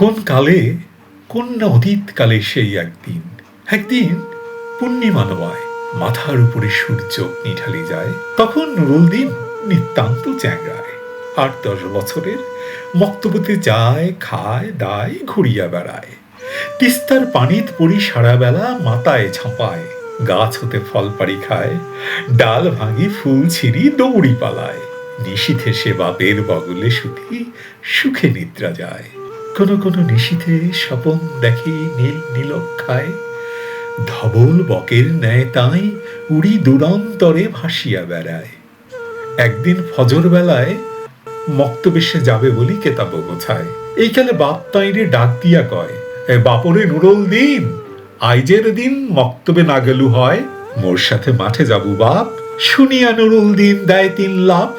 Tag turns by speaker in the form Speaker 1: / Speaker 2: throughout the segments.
Speaker 1: কোন কালে, কোন না অতীত কালে সেই একদিন? একদিন পূর্ণিমা নয় মাথার উপরে সূর্য নিঠালি যায়। তখন নুরুল দিন নিতান্ত চ্যাংরায় আট দশ বছরের মক্তবতে যায়, খায়, দায়, ঘুরিয়া বেড়ায়। তিস্তার পানিত পড়ি সারা বেলা মাথায় ছাপায়। গাছ হতে ফল পাড়ি খায়। ডাল ভাঙি ফুল ছিঁড়ি দৌড়ি পালায়। নিশীথে সে বাপের বগলে সুতি সুখে নিদ্রা যায়। কোনো কোনো নিশীথে স্বপন দেখে নীল নীলক্ষায়, ধবল বকের ন্যায় তাই উড়ি দুরন্তরে ভাসিয়া বেড়ায়। একদিন ফজর বেলায় মক্তবেশে যাবে বলি কেতাব গোছায়। এইখানে বাপ তাইরে ডাক দিয়া কয় বাপরে নুরল দিন, আইজের দিন মক্তবে না গেলু হয়, মোর সাথে মাঠে যাবু বাপ। শুনিয়া নুরুল দিন দেয় তিন লাভ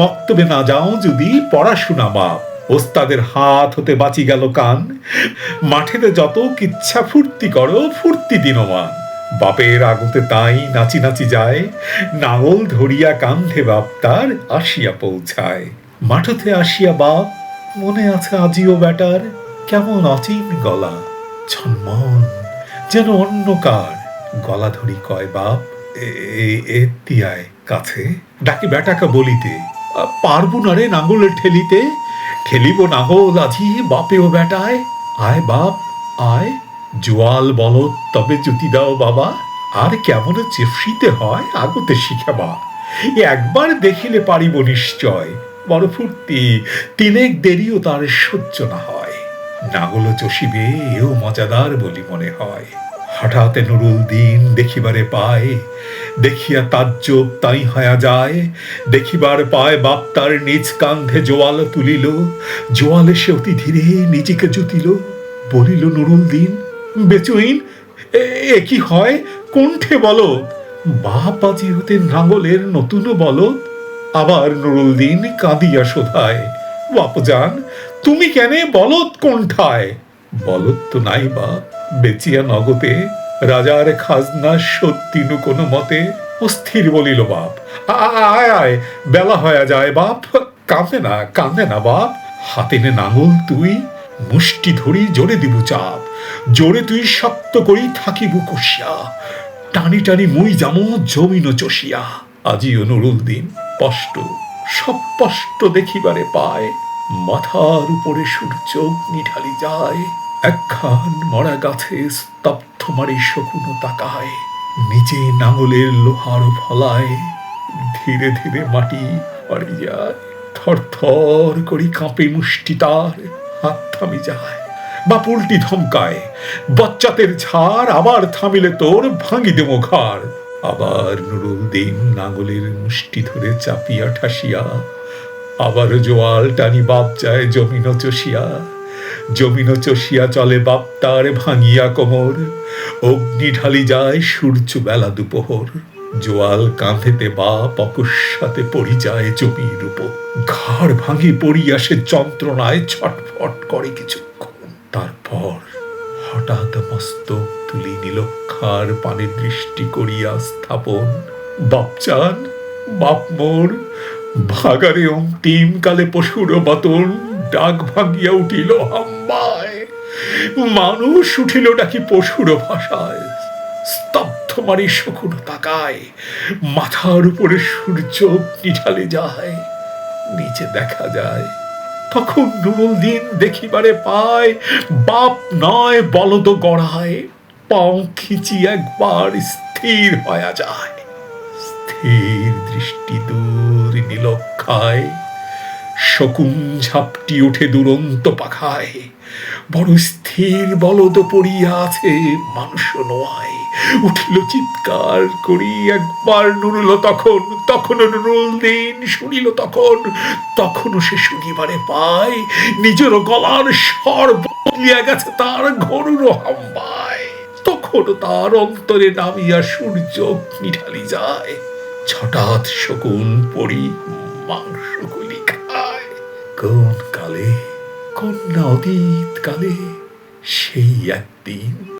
Speaker 1: মক্তবে না যাও যদি পড়াশোনা বাপ। ওস্তাদের হাত হতে বাঁচি গেল কান। মাঠেতে যত কিচ্ছা ফুর্তি করো, ফুর্তি দিনমান বাপের আগতে তাই নাচি নাচি যায়, নাঙল ধরিয়া কান্ধে বাপ তার আসিয়া পৌঁছায়। মাঠতে আসিয়া বাপ, মনে আছে আজিও ব্যাটার, কেমন অচিন গলা। ছন্মন যেন অন্যকার গলা ধরি কয়, বাপ, এ- এ তিয়ায় কাছে। ডাকি বেটাকে বলিতে, পারব না রে নাঙ্গলের ঠেলিতে ঠেলিব নাঙ্গল আজি, বাপেও বেটায়। আয় বাপ, আয়। জোয়াল বল, তবে জুতি দাও বাবা। আর কেমন চেফরিতে হয়, আগতে শিখাবা। একবার দেখিলে পারিব নিশ্চয়, বড় ফুর্তি। তিনেক দেরিও তার সহ্য না হয়। নাগল চষিবে, এও মজাদার বলি মনে হয়। হঠাৎ নুরুল দিন দেখিবারে পায়, দেখিয়া তাজ্জব তাই হয়া যায়। দেখিবার পায় বাপ তার নিজ কান্ধে জোয়াল তুলিল, জোয়াল এসে অতি ধীরে নিজেকে জুতিল। বলিল নুরুল দিন, বেচুইন, এ- কি হয়? কণ্ঠে বলো বাপ আজি হতে নাঙ্গলের নতুন বলো আবার নুরুল দিন কাঁদিয়া শোধায় বাপজান তুমি কেন বলত কোনঠায়? বলত তো নাই বাপ বেচিয়া নগতে রাজার খাজনা সত্যি নু কোনো মতে অস্থির বলিল বাপ। আয় আয়, বেলা হয়ে যায় বাপ। কাঁদে না কাঁদে না বাপ। হাতে নে নাঙল তুই, মুষ্টি ধরি জোরে দিব চাপ। জোরে তুই শক্ত করি থাকিব কষিয়া। টানি টানি মুই যামো জমিন চষিয়া। আজি অনুরুল দিন, স্পষ্ট, সব স্পষ্ট দেখিবারে পায়। মাথার উপরে সূর্য নিঢালি যায়। একখান মরা গাছে স্তব্ধ মারি শকুনো তাকায়, নিচে নাঙলের লোহার ফলায়, ধীরে ধীরে মাটি পড়ে যায় থর থর করি কাঁপে মুষ্টি তার, হাত থামি যায়, বা উল্টি ধমকায়, বচ্চাতের ঝাড় আবার থামিলে তোর ভাঙি দেবো ঘাড়। আবার নুরুল দিন নাঙলের মুষ্টি ধরে চাপিয়া ঠাসিয়া, আবার জোয়াল টানি বাপ যায় জমিন চষিয়া। জমিন চষিয়া চলে বাপ তার ভাঙিয়া কোমর। অগ্নি ঢালি যায় সূর্য বেলা দুপোহর। জোয়াল কাঁধেতে বাপ অকস্মাতে পড়ি যায় জমির উপর। ঘাড় ভাঙি পড়িয়া সে যন্ত্রণায় ছটফট করে কিছুক্ষণ। তারপর হঠাৎ মস্তক তুলি নীলক্ষার পানে দৃষ্টি করিয়া স্থাপন। বাপচান, বাপ মোর ভাগারে অন্তিম কালে পশুর বাতন, ডাক ভাঙিয়া উঠিল হাম্বায় মানুষ উঠিল নাকি পশুর ভাষায়? স্তব্ধ মারি শকুন তাকায়, মাথার উপরে সূর্য নিঠালে যায়, নিচে দেখা যায়, তখন নুরুল দিন দেখিবারে পায়, বাপ নয় বলদ গড়ায়, পাও খিচি একবার স্থির হয়ে যায়। স্থির দৃষ্টি দূর নীলক্ষায়। শকুন ঝাপটি উঠে দুরন্ত পাখায়। বড় স্থির বলদ পড়িয়া আছে মানুষ নয় উঠিল চিৎকার করি একবার নুরুল তখন তখন নুরুল দিন শুনিল তখন তখনও সে শুনিবারে পায়, নিজের গলার স্বর বদলিয়া গেছে তার ঘরুর হাম্বায়। তখন তার অন্তরে নামিয়া সূর্য নিঠালি যায়। হঠাৎ শকুন পড়ি মাংসগুলি খায়। কোন কালে কোন অতীত কালে সেই একদিন